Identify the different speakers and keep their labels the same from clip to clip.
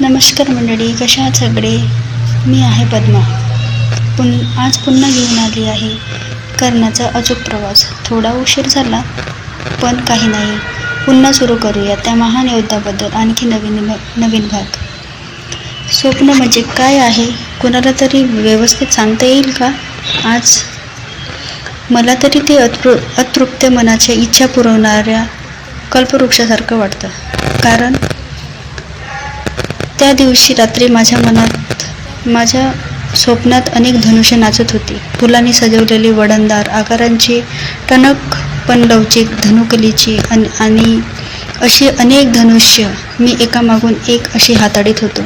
Speaker 1: नमस्कार मंडळी कशा आहात सगळे? मी आहे पद्मा. पुन आज पुन्हा घेऊन आली आहे. कर्णाचा अचूक प्रवास. थोडा उशीर झाला पण काही नाही. पुन्हा सुरू करूया त्या महान योद्धाबद्दल आणखी नवीन नवीन भाग. स्वप्न म्हणजे काय आहे? कुणाला तरी व्यवस्थित सांगता येईल का? आज मला तरी ते अतृ अतृप्त मनाच्या इच्छा पुरवणाऱ्या कल्पवृक्षासारखं वाटतं. कारण त्या दिवशी रात्री माझ्या मनात माझ्या स्वप्नात अनेक धनुष्य नाचत होती. फुलांनी सजवलेली वडणदार आकारांची टणक पण लवचिक धनुकलीची अन आणि अशी अनेक धनुष्य मी एकामागून एक अशी हाताळीत होतो.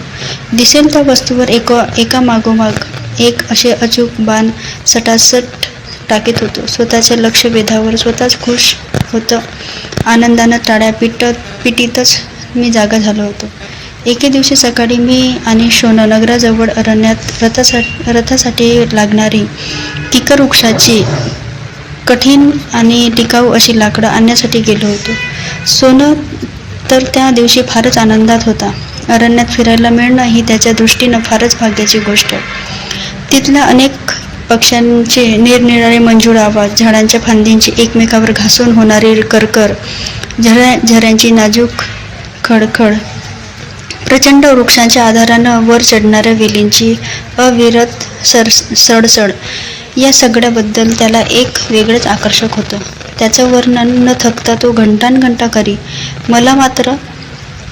Speaker 1: दिसेल त्या वस्तूवर एक एका मागोमाग एक असे अचूक बाण सटासट टाकीत होतो. स्वतःच्या लक्ष वेधावर स्वतःच खुश होतं आनंदानं टाळ्या पिटत पिटीतच मी जागा झालो होतो. एके दिवशी सकाळी मी आणि शोन नगराजवळ अरण्यात रथासा रथासाठी लागणारी किकर वृक्षाची कठीण आणि टिकाऊ अशी लाकडं आणण्यासाठी गेलो होतो. सोनं तर त्या दिवशी फारच आनंदात होता. अरण्यात फिरायला मिळणं ही त्याच्या दृष्टीनं फारच भाग्याची गोष्ट. तिथल्या अनेक पक्ष्यांचे निरनिराळे मंजूळ आवाज झाडांच्या फांदींची एकमेकावर घासून होणारी करकर झऱ्या झऱ्यांची नाजूक खडखड प्रचंड वृक्षांच्या आधारानं वर चढणाऱ्या वेलींची अविरत सर सडसड. या सगळ्याबद्दल त्याला एक वेगळंच आकर्षक होतं. त्याचं वर्णन न थकता तो घंटानघंटा करी. मला मात्र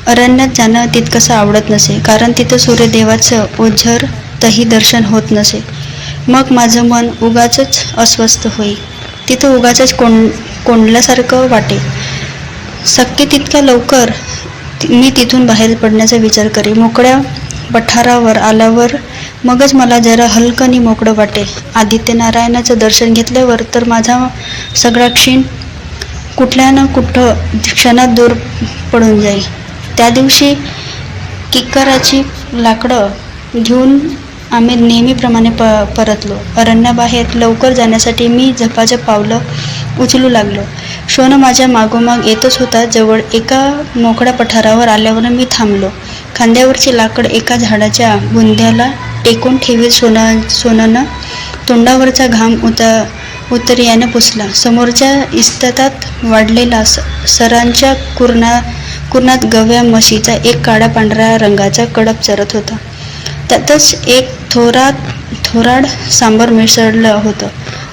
Speaker 1: अरण्यात जाणं तितकंसं आवडत नसे कारण तिथं सूर्यदेवाचं ओझर तही दर्शन होत नसे. मग माझं मन उगाचंच अस्वस्थ होई. तिथं उगाचंच कोंड कोंडल्यासारखं वाटे. शक्य तितक्या लवकर मी तिथून बाहेर पडण्याचा विचार करे मोकळ्या पठारावर आल्यावर मगच मला जरा हलकं आणि मोकळं वाटे आदित्यनारायणाचं दर्शन घेतल्यावर तर माझा सगळा क्षीण कुठल्या ना कुठं क्षणात दूर पडून जाईल. त्या दिवशी किक्कराची लाकडं घेऊन आम्ही नेहमीप्रमाणे प परतलो. अरण्याबाहेर लवकर जाण्यासाठी मी झपाझप पावलं उचलू लागलो. शोनं माझ्या मागोमाग येतच होता जवळ एका मोकळ्या पठारावर आल्यावर मी थांबलो. खांद्यावरची लाकड एका झाडाच्या बुंध्याला टेकून ठेवीत सोना सोनानं तोंडावरचा घाम उता उतर्याने पुसला. समोरच्या इस्ततात वाढलेला स सरांच्या कुरणा कुरणात गव्या म्हशीचा एक काळा पांढऱ्या रंगाचा कडप चरत होता. त्यातच एक थोरात थोराड सांबर मिसळलं होतं.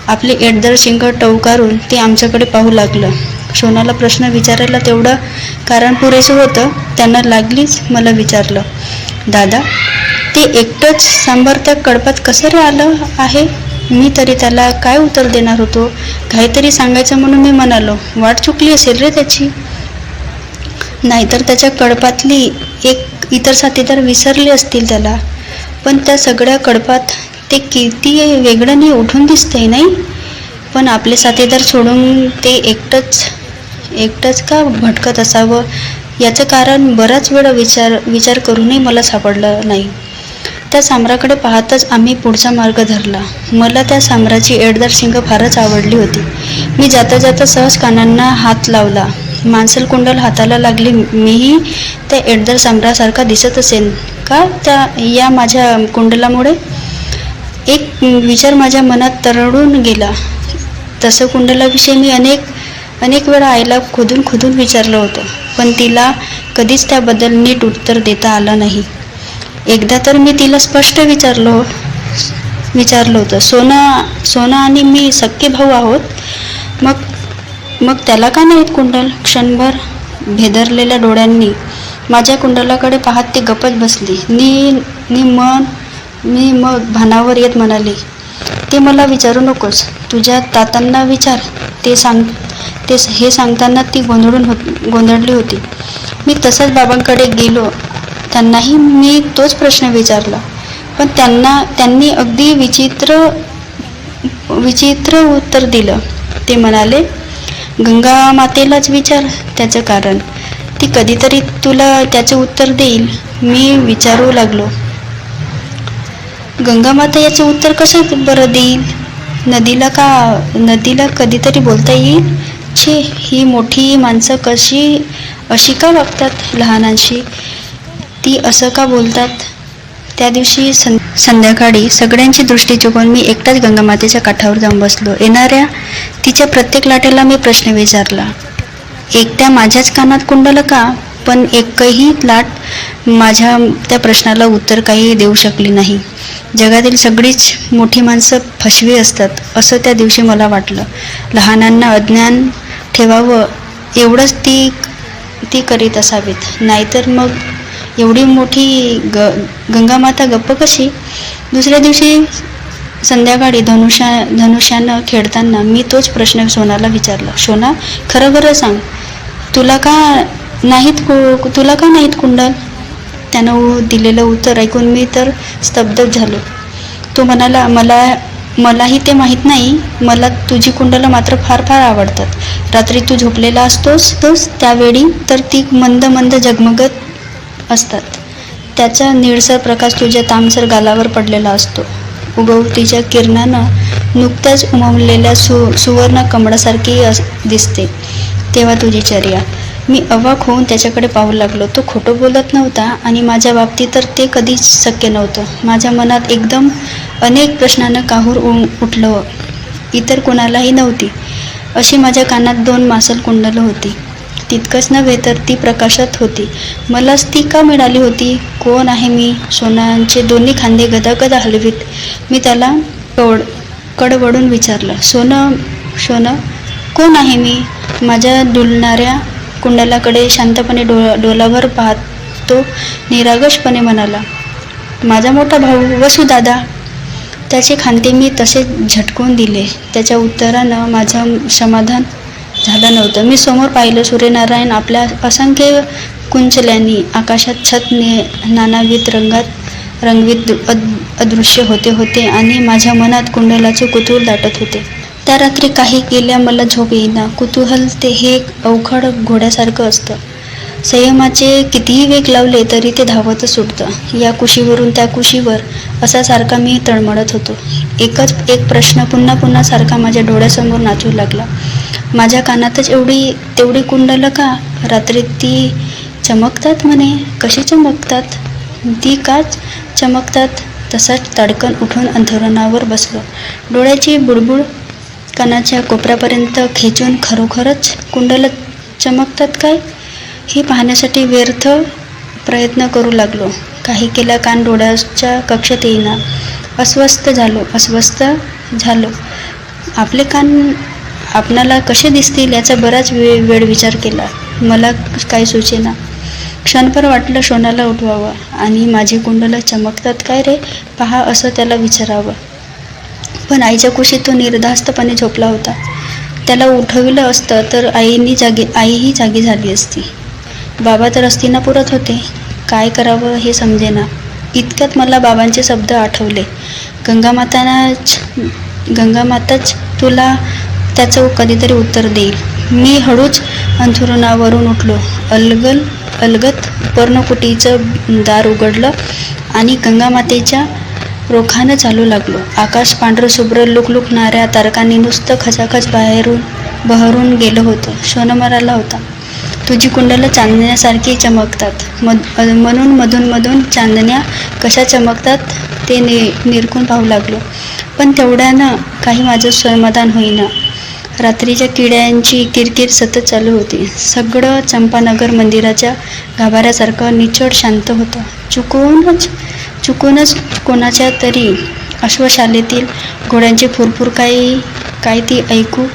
Speaker 1: आपले एडदर शिंग टवकारून ते आमच्याकडे पाहू लागलं. शोनाला प्रश्न विचारायला तेवढं कारण पुरेसं होतं त्यांना लागलीच मला विचारलं. दादा ते एकटंच सांबार त्या कडपात कसं रे आलं आहे? मी तरी त्याला काय उत्तर देणार होतो? काहीतरी सांगायचं म्हणून मी म्हणालो वाट चुकली असेल रे त्याची. नाहीतर त्याच्या कडपातली एक इतर साथीदार विसरले असतील त्याला. पण त्या सगळ्या कडपात ते किती वेगळं नाही उठून दिसतंय नाही? पण आपले साथीदार सोडून ते एकटंच एकटंच का भटकत असावं? याचं कारण बराच वेळा विचार विचार करूनही मला सापडलं नाही. त्या साम्राकडे पाहताच आम्ही पुढचा मार्ग धरला. मला त्या साम्राची एडदार शिंग फारच आवडली होती. मी जाता जाता सहज कानांना हात लावला. माणसल कुंडल हाताला लागली मीही त्या एडदार साम्रासारखा दिसत असेल का? त्या या माझ्या कुंडलामुळे. एक विचार माझ्या मनात तरळून गेला. तसं कुंडलाविषयी मी अनेक अनेक वेळा आईला खोदून खोदून विचारलं होतं. पण तिला कधीच त्याबद्दल नीट उत्तर देता आलं नाही. एकदा तर मी तिला स्पष्ट विचारलो विचारलं होतं सोना सोना आणि मी सख्खे भाऊ आहोत. मग मग त्याला का नाहीत कुंडल? क्षणभर भेदरलेल्या डोळ्यांनी माझ्या कुंडलाकडे पाहत ती गपच बसली. नी नी मन मी मग भानावर येत म्हणाले ते मला विचारू नकोस. तुझ्या तातांना विचार. ते सांग ते हे सांगताना ती गोंधळून होत गोंधळली होती. मी तसंच बाबांकडे गेलो. त्यांनाही मी तोच प्रश्न विचारला. पण त्यांना त्यांनी अगदी विचित्र विचित्र उत्तर दिलं. ते म्हणाले गंगा मातेलाच विचार. त्याचं कारण ती कधीतरी तुला त्याचे उत्तर देईल. मी विचारू लागलो. गंगामाता याचे उत्तर कसं बरं देईल? नदीला का नदीला कधीतरी बोलता येईल? छे ही मोठी माणसं कशी अशी का वागतात लहानांशी? ती असं का बोलतात? त्या दिवशी सं संध्याकाळी सगळ्यांची दृष्टी चुकवून मी एकटाच गंगामातेच्या काठावर जाऊन बसलो. येणाऱ्या तिच्या प्रत्येक लाटेला मी प्रश्न विचारला. एकट्या माझ्याच कानात कुंडलं का? पण एकही लाट माझ्या त्या प्रश्नाला उत्तर काही देऊ शकली नाही. जगातील सगळीच मोठी माणसं फसवी असतात असं त्या दिवशी मला वाटलं. लहानांना अज्ञान ठेवावं एवढंच ती ती करीत असावीत. नाहीतर मग एवढी मोठी ग गंगामाता गप्प कशी? दुसऱ्या दिवशी संध्याकाळी धनुष्या धनुष्यानं खेळताना मी तोच प्रश्न सोनाला विचारला सोना खरं खरं सांग तुला का नाहीत कु तुला का नाहीत कुंडल? त्यानं दिलेलं उत्तर ऐकून मी तर स्तब्धच झालो. तो म्हणाला मला मलाही ते माहीत नाही मला तुझी कुंडलं मात्र फार फार आवडतात. रात्री तू झोपलेला असतोस तोच त्यावेळी तर ती मंद मंद जगमगत असतात. त्याचा निळसर प्रकाश तुझ्या तामसर गालावर पडलेला असतो. उगवतीच्या किरणानं नुकत्याच उमवलेल्या सु सुवर्ण कमळासारखी अस दिसते. तेव्हा तुझी चर्या. मी अवाक होऊन त्याच्याकडे पाहू लागलो. तो खोटं बोलत नव्हता आणि माझ्या बाबतीत तर ते कधीच शक्य नव्हतं. माझ्या मनात एकदम अनेक प्रश्नानं काहूर उ उठलं. इतर कोणालाही नव्हती. अशी माझ्या कानात दोन मासल कुंडलं होती. तितकंच नव्हे तर ती प्रकाशात होती. मलाच ती का मिळाली होती? कोण आहे मी? सोनांचे दोन्ही खांदे गदागदा हलवीत. मी त्याला कड कडवडून विचारलं सोनं सोनं कोण आहे मी? माझ्या डुलणाऱ्या कुंडलाकडे शांतपणे डो डोलावर पाहतो निरागसपणे म्हणाला माझा मोठा भाऊ वसुदादा त्याचे खांदे मी तसे झटकून दिले. त्याच्या उत्तरानं माझं समाधान झालं नव्हतं. मी समोर पाहिलं सूर्यनारायण आपल्या असंख्य कुंचल्यांनी आकाशात छत ने नानाविध रंगात रंगवीत अद अदृश्य होते होते आणि माझ्या मनात कुंडलाचे कुतूहल दाटत होते. त्या रात्री काही केल्या मला झोप येईना. कुतूहल ते हे अवघड अवखड घोड्यासारखं असतं. संयमाचे कितीही वेग लावले तरी ते धावतच सुटतं. या कुशीवरून त्या कुशीवर असा सारखा मी तळमळत होतो. एकच एक प्रश्न पुन्हा पुन्हा सारखा माझ्या डोळ्यासमोर नाचू लागला. माझ्या कानातच एवढी तेवढी कुंडलं का? रात्री ती चमकतात म्हणे. कशी चमकतात? ती काच चमकतात. तसाच तडकन उठून अंथरुणावर बसलो. डोळ्याची बुडबुड कानाच्या कोपऱ्यापर्यंत खेचून खरोखरच कुंडलं चमकतात काय? हे पाहण्यासाठी व्यर्थ प्रयत्न करू लागलो. काही केला कान डोळ्याच्या कक्षेत येईना. अस्वस्थ झालो. अस्वस्थ झालो. आपले कान आपणाला कसे दिसतील याचा बराच वे वेळ विचार केला. मला काही सुचेना. क्षणभर वाटलं शोनाला उठवावं आणि माझी कुंडलं चमकतात काय रे? पहा असं त्याला विचारावं. पण आईच्या कुशीत तो निर्धास्तपणे झोपला होता. त्याला उठविलं असतं तर आईनी जागी आईही जागी झाली असती. बाबा तर अस्तिनापुरात होते. काय करावं हे समजेना. इतक्यात मला बाबांचे शब्द आठवले. गंगामातानाच गंगामाताच तुला त्याचं कधीतरी उत्तर देईल. मी हळूच अंथरुणावरून उठलो. अलगल अलगत पर्णकुटीचं दार उघडलं आणि गंगामातेच्या रोखानं चालू लागलो. आकाश पांढरं शुभ्र लुकलुकणाऱ्या तारकांनी नुसतं खचाखच बाहेरून बहरून गेलं होतं. शोनमराला होता. तुझी कुंडलं चांदण्यासारखी चमकतात. मध म्हणून मधून मधून चांदण्या कशा चमकतात ते नि निरखून पाहू लागलो. पण तेवढ्यानं काही माझं समाधान होईना. रात्रीच्या किड्यांची किरकिर सतत चालू होती. सगळं चंपानगर मंदिराच्या गाभाऱ्यासारखं निचड शांत होतं. चुकूनच चुकूनच कोणाच्या तरी अश्वशालेतील घोड्यांची फुरफुर काही काय ती ऐकू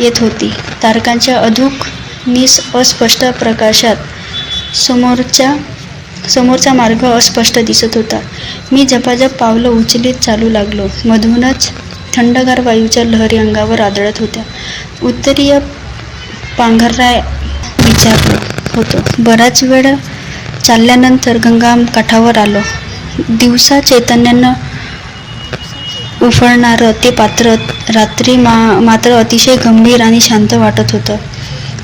Speaker 1: येत होती. तारकांच्या अधूक निस अस्पष्ट प्रकाशात समोरच्या समोरचा मार्ग अस्पष्ट दिसत होता. मी झपाझप पावलं उचलीत चालू लागलो. मधूनच थंडगार वायूच्या लहरी अंगावर आदळत होत्या. उत्तरीय पांघरराय विचारलो होतो. बराच वेळ चालल्यानंतर गंगा काठावर आलो. दिवसा चैतन्यानं उफळणारं ते पात्र रात्री मा मात्र अतिशय गंभीर आणि शांत वाटत होतं.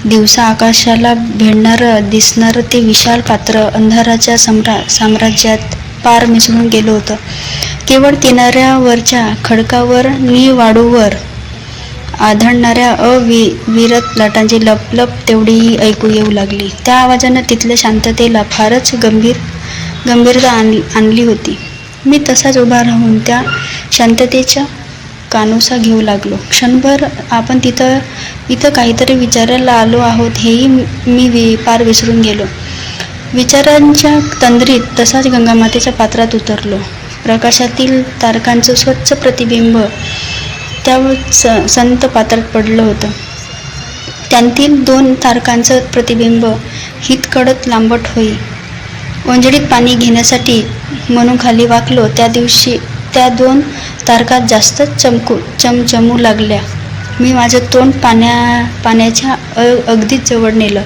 Speaker 1: दिवसा आकाशाला भेडणारं दिसणारं ते विशाल पात्र अंधाराच्या सम्रा साम्राज्यात पार मिसळून गेलं होतं. केवळ किनाऱ्यावरच्या खडकावर नि वाळूवर आढळणाऱ्या अविरत लाटांची लपलप तेवढीही ऐकू येऊ लागली. त्या आवाजानं तिथल्या शांततेला फारच गंभीर गंभीरता आण आणली होती. मी तसाच उभा राहून त्या शांततेच्या कानोसा घेऊ लागलो. क्षणभर आपण तिथं इथं काहीतरी विचारायला आलो आहोत हेही मी वि पार विसरून गेलो. विचारांच्या तंद्रीत तसाच गंगामातेच्या पात्रात उतरलो. प्रकाशातील तारकांचं स्वच्छ प्रतिबिंब त्या स संत पात्रात पडलं होतं. त्यांतील दोन तारकांचं प्रतिबिंब हितकडत लांबट होई. ओंजळीत पाणी घेण्यासाठी म्हणून खाली वाकलो त्या दिवशी त्या दोन तारका जास्तच चमकू चमचमू लागल्या. मी माझं तोंड पाण्या पाण्याच्या अ अगदीच जवळ नेलं.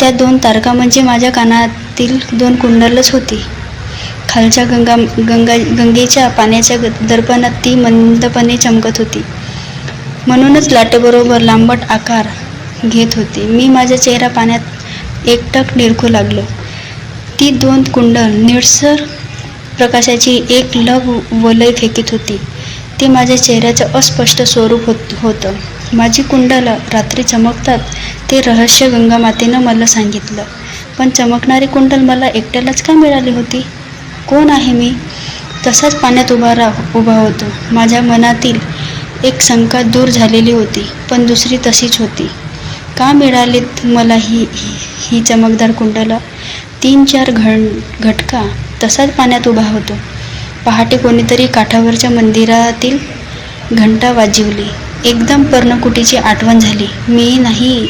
Speaker 1: त्या दोन तारका म्हणजे माझ्या कानातील दोन कुंडलच होती. खालच्या गंगा गंगा गंगेच्या पाण्याच्या दर्पणात ती मंदपणे चमकत होती. म्हणूनच लाटेबरोबर लांबट आकार घेत होती. मी माझा चेहरा पाण्यात एकटक निरखू लागलो. ती दोन कुंडल निळसर प्रकाशाची एक लग वलय फेकीत होती. ते माझ्या चेहऱ्याचं अस्पष्ट स्वरूप होत होतं. माझी कुंडल रात्री चमकतात ते रहस्य गंगामातेनं मला सांगितलं. पण चमकणारी कुंडल मला एकट्यालाच का मिळाली होती? कोण आहे मी? तसाच पाण्यात उभा राह उभा होतो. माझ्या मनातील एक शंका दूर झालेली होती पण दुसरी तशीच होती. का मिळालीत मला ही ही- चमकदार कुंडला? तीन चार घण घटका. तसाच पाण्यात उभा होतो. पहाटे कोणीतरी काठावरच्या मंदिरातील घंटा वाजवली. एकदम पर्णकुटीची आठवण झाली. मी नाही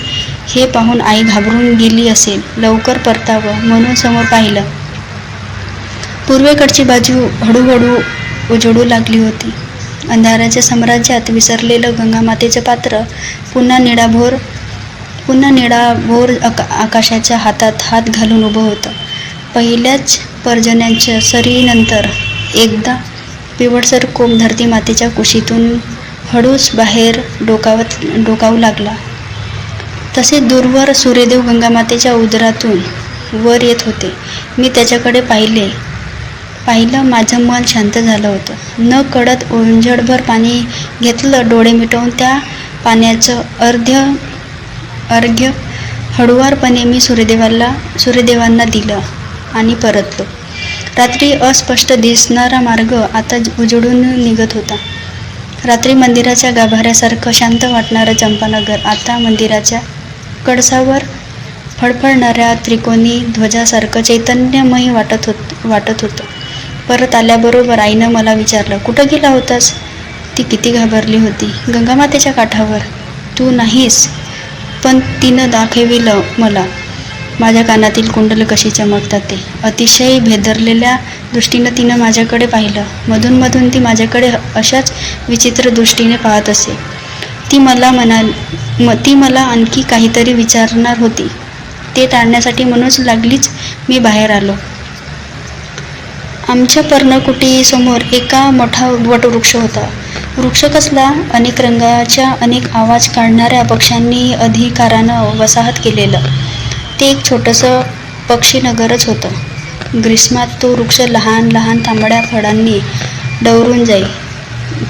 Speaker 1: हे पाहून आई घाबरून गेली असेल. लवकर परतावं म्हणून समोर पाहिलं. पूर्वेकडची बाजू हळूहळू उजळू लागली होती. अंधाराच्या साम्राज्यात विसरलेलं गंगामातेचं पात्र पुन्हा निळाभोर पुन्हा निळाभोर आका आकाशाच्या हातात हात घालून उभं होतं. पहिल्याच पर्जन्यांच्या सरीनंतर एकदा पिवळसर कोंब धरती मातेच्या कुशीतून हळूच बाहेर डोकावत डोकावू लागला. तसे दूरवर सूर्यदेव गंगामातेच्या उदरातून वर येत होते. मी त्याच्याकडे पाहिले. पाहिलं माझं मन शांत झालं होतं. न कळत ओंजळभर पाणी घेतलं डोळे मिटवून त्या पाण्याचं अर्ध्य अर्घ्य हळुवारपणे मी सूर्यदेवाला सूर्यदेवांना दिलं आणि परतलो. रात्री अस्पष्ट दिसणारा मार्ग आता उजळून निघत होता. रात्री मंदिराच्या गाभाऱ्यासारखं शांत वाटणारं चंपानगर आता मंदिराच्या कळसावर फडफडणाऱ्या त्रिकोणी ध्वजासारखं चैतन्यमय वाटत होत वाटत होतं. परत आल्याबरोबर आईनं मला विचारलं कुठं गेला होतास? ती किती घाबरली होती. गंगामातेच्या काठावर. तू नाहीस. पण तिनं दाखविलं मला. माझ्या कानातील कुंडल कशी चमकतात ते. अतिशय भेदरलेल्या दृष्टीनं तिनं माझ्याकडे पाहिलं. मधूनमधून ती माझ्याकडे अशाच विचित्र दृष्टीने पाहत असे. ती मला म्हणाल म ती मला आणखी काहीतरी विचारणार होती. ते टाळण्यासाठी म्हणूनच लागलीच मी बाहेर आलो. आमच्या पर्णकुटीसमोर एका मोठा वटवृक्ष होता. वृक्ष कसला? अनेक रंगाच्या अनेक आवाज काढणाऱ्या पक्ष्यांनी अधिकारानं वसाहत केलेलं. ते एक छोटंसं पक्षीनगरच होतं. ग्रीष्मात तो वृक्ष लहान लहान तांबड्या फळांनी डवरून जाई.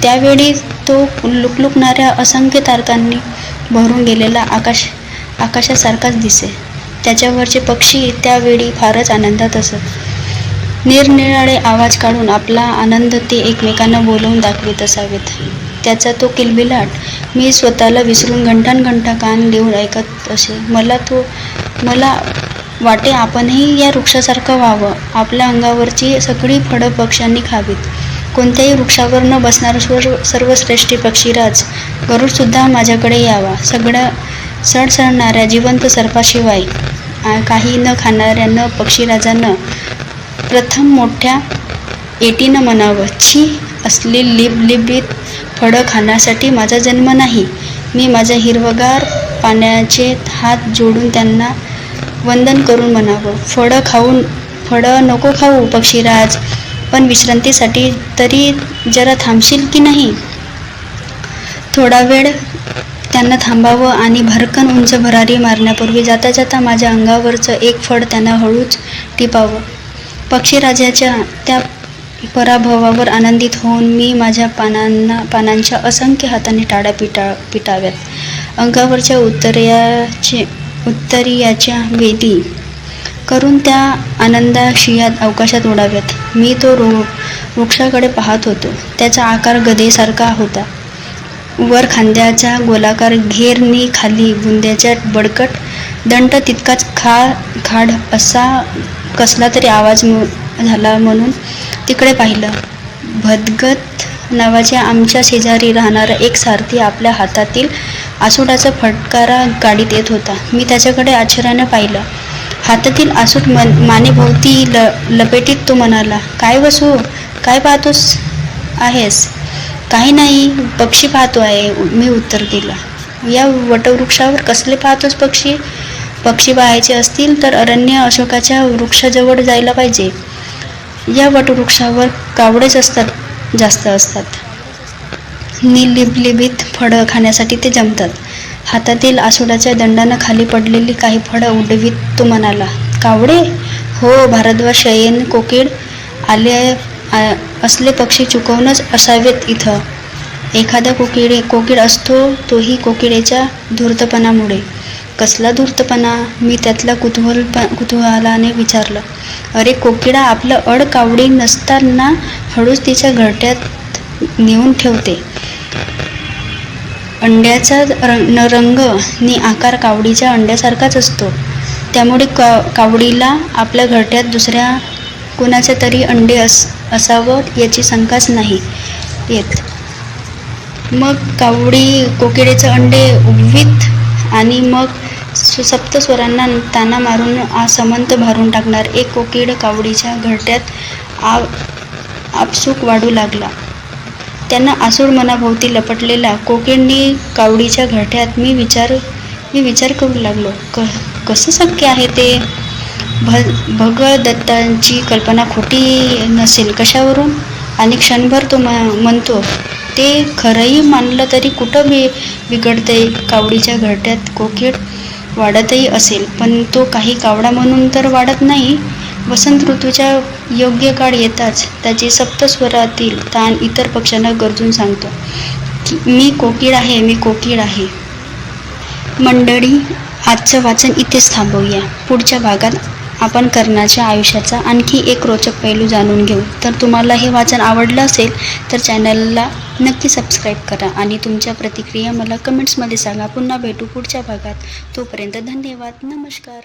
Speaker 1: त्यावेळी तो लुकलुकणाऱ्या असंख्य तारकांनी भरून गेलेला आकाश आकाशासारखाच दिसे. त्याच्यावरचे पक्षी त्यावेळी फारच आनंदात असत. निरनिराळे आवाज काढून आपला आनंद ते एकमेकांना बोलवून दाखवित असावेत. त्याचा तो किलबिलाट मी स्वतःला विसरून घंटानघंटा कान देऊन ऐकत असे. मला तो मला वाटे आपणही या वृक्षासारखं व्हावं. आपल्या अंगावरची सगळी फळं पक्ष्यांनी खावीत. कोणत्याही वृक्षावर न बसणारा सर्व सर्वश्रेष्ठी पक्षीराज गरुडसुद्धा माझ्याकडे यावा. सगळ्या सडसडणाऱ्या जिवंत सर्पाशिवाय काही न खाणाऱ्या न पक्षीराजानं प्रथम मोठ्या एटीनं म्हणावं छी असली लिबलिबीत फळं खाण्यासाठी माझा जन्म नाही. मी माझ्या हिरवगार पाण्याचे हात जोडून त्यांना वंदन करून म्हणावं फळं खाऊन फळं नको खाऊ पक्षीराज पण विश्रांतीसाठी तरी जरा थांबशील की नाही थोडा वेळ त्यांना थांबावं आणि भरकन उंच भरारी मारण्यापूर्वी जाता जाता माझ्या अंगावरचं एक फळ त्यांना हळूच टिपावं. पक्षीराजाच्या त्या पराभवावर आनंदित होऊन मी माझ्या पानांना पानांच्या असंख्य हाताने टाळ्या पिटा पिटाव्यात. अंगावरच्या उत्तरयाचे उत्तरीयाच्या वेदी करून त्या आनंदाशियात अवकाशात उडाव्यात मी तो रो वृक्षाकडे पाहत होतो. त्याचा आकार गदेसारखा होता. वर खांद्याचा गोलाकार घेरणी खाली बुंद्याच्या बडकट दंड तितकाच खा खाड असा कसला तरी आवाज झाला म्हणून तिकडे पाहिलं. भदगत नावाच्या आमच्या शेजारी राहणारा एक सारथी आपल्या हातातील आसुडाचा फटकारा गाडीत येत होता. मी त्याच्याकडे आश्चर्यानं पाहिलं. हातातील आसूट मन मानेभोवती ल लपेटीत तो म्हणाला काय वसू काय पाहतोस आहेस? काही नाही पक्षी पाहतो आहे मी उत्तर दिलं. या वटवृक्षावर कसले पाहतोस पक्षी? पक्षी पाहायचे असतील तर अरण्य अशोकाच्या वृक्षाजवळ जायला पाहिजे. या वटवृक्षावर कावडेच असतात जास्त असतात. निलिबलिबीत फळं खाण्यासाठी ते जमतात. हातातील आसुडाच्या दंडानं खाली पडलेली काही फळं उडवीत तो म्हणाला कावडे? हो भारद्वाज शयन कोकिळ आले असले पक्षी चुकवूनच असावेत इथं. एखादा कोकिळे कोकिळ असतो तोही कोकिळेच्या धूर्तपणामुळे. कसला धूर्तपणा? मी त्यातला कुतूहल कुतूहलाने विचारलं. अरे कोकिळा आपलं अड कावडी नसताना हळूच तिच्या घरट्यात नेऊन ठेवते. अंड्याचा रंग रंग नि आकार कावडीच्या अंड्यासारखाच असतो. त्यामुळे का कावडीला आपल्या घरट्यात दुसऱ्या कोणाचं तरी अंडे अस असावं याची शंकाच नाही येत. मग कावडी कोकिळेचं अंडे उगवीत आणि मग सप्तस्वरांना ताना मारून आसमंत भारून टाकणार. एक कोकीड कावडीच्या घरट्यात आ आपसूक वाढू लागला. त्यांना आसूड मनाभोवती लपटलेला कोकिळनी कावडीच्या घरट्यात मी विचार मी विचार करू लागलो. क कसं शक्य आहे ते? भ भगदत्तांची कल्पना खोटी नसेल कशावरून? आणि क्षणभर तो म म्हणतो ते खरंही मानलं तरी कुठं बि बिघडतंय? कावडीच्या घरट्यात कोकिड वाढतही असेल पण तो काही कावडा म्हणून तर वाढत नाही. वसंत ऋतूच्या योग्य काळ येताच त्याचे सप्तस्वरातील ताण इतर पक्ष्यांना गरजून सांगतो. की मी कोकिळ आहे मी कोकिळ आहे. मंडळी आजचं वाचन इथेच थांबवूया. पुढच्या भागात आपण कर्णाच्या आयुष्याचा आणखी एक रोचक पैलू जाणून घेऊ. तर तुम्हाला हे वाचन आवडलं असेल तर चॅनलला नक्की सबस्क्राईब करा आणि तुमच्या प्रतिक्रिया मला कमेंट्समध्ये सांगा. पुन्हा भेटू पुढच्या भागात. तोपर्यंत धन्यवाद. नमस्कार.